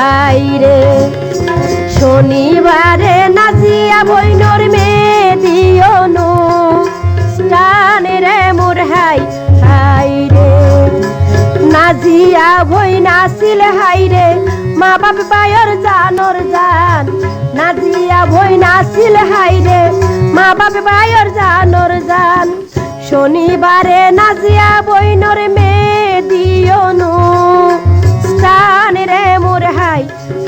High রে শনিবারে নাজিয়া বইনর মেয়ে দিও নো স্টানে রে মোর হাই হাই রে নাজিয়া বই নাছিল হাই রে মা বাপ বায়র জানর জান। নাজিয়া বই নাছিল হাই রে মা বাপ বায়র জানর জান। শনিবারে নাজিয়া বইনর মেয়ে দিও নো স্টান রে মোর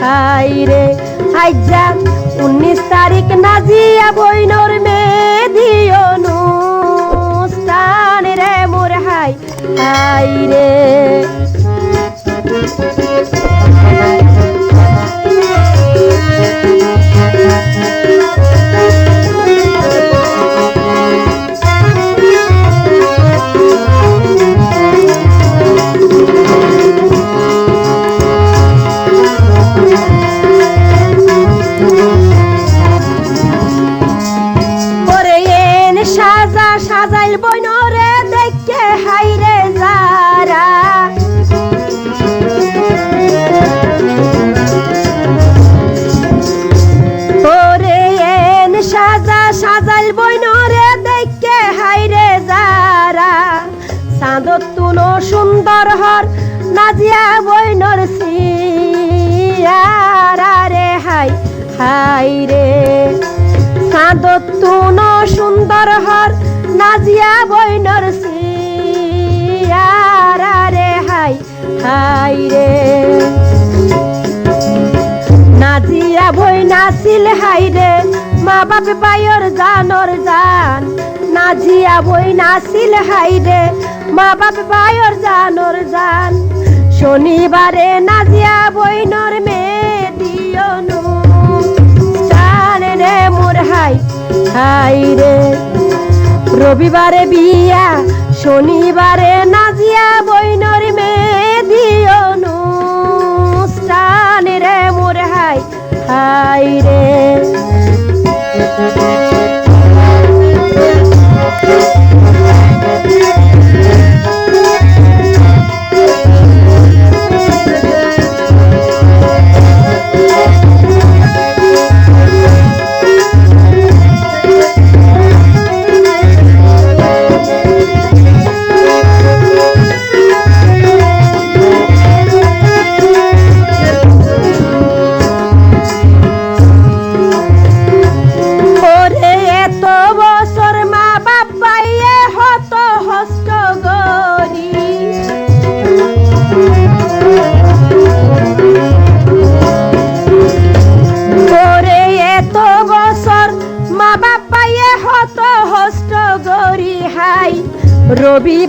হাই হাই রে যা উনিশ তারিখ নাজিয়া বইনর মেয়ে দিও নো স্টান রে মোর হাই হাই রে। বইনরে দেখে হাইরে যারা। এন সাজা সাজাইল বইনরে দেখে হাইরে যারা। চাঁদত তুনো সুন্দর হর নাজিয়া বইনর সিয়ারা রে হাই হাই রে। চাঁদত তুন সুন্দর হর নাজিয়া বইনর সিয়ারা রে হাই হাই রে। নাজিয়া বই নাছিল হাই রে, মা বাপ বায়র জানর জান। নাজিয়া বই নাছিল হাই রে, মা বাপ বায়র জানর জান। শনিবারে নাজিয়া বইনর মেয়ে দিও নু রে মোর হাই হাই রে। রবিবারে বিয়া শনিবারে নাজিয়া বইনর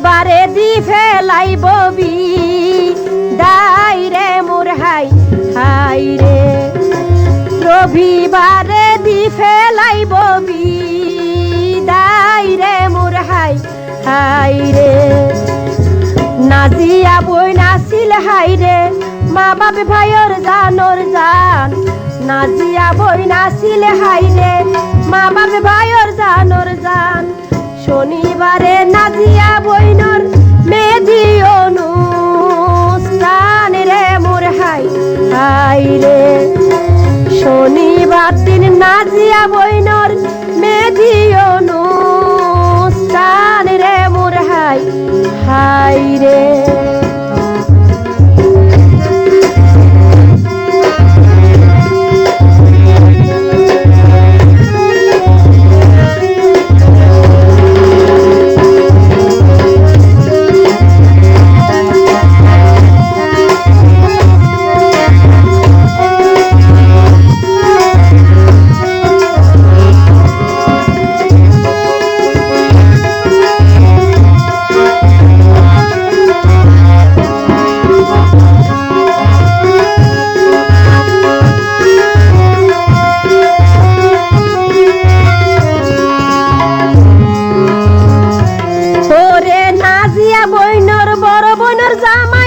রবিবারে দি ফেলাই ববি। দাই রে মোর হাই হাই রে। রবিবারে দি ফেলাই ববি। দাই রে মোর হাই হাই রে। নাজিয়া বই নাছিল হাই রে। মা বাপে, ভাইয়ের জানর জান। নাজিয়া বই নাছিল হাই রে। মা বাপে, ভাইয়ের জানর জান। শনিবারে নাজিয়া নাজিয়া বইনর মেদি অনুষ্ঠান রে মোর হাই হাই রে। ওরে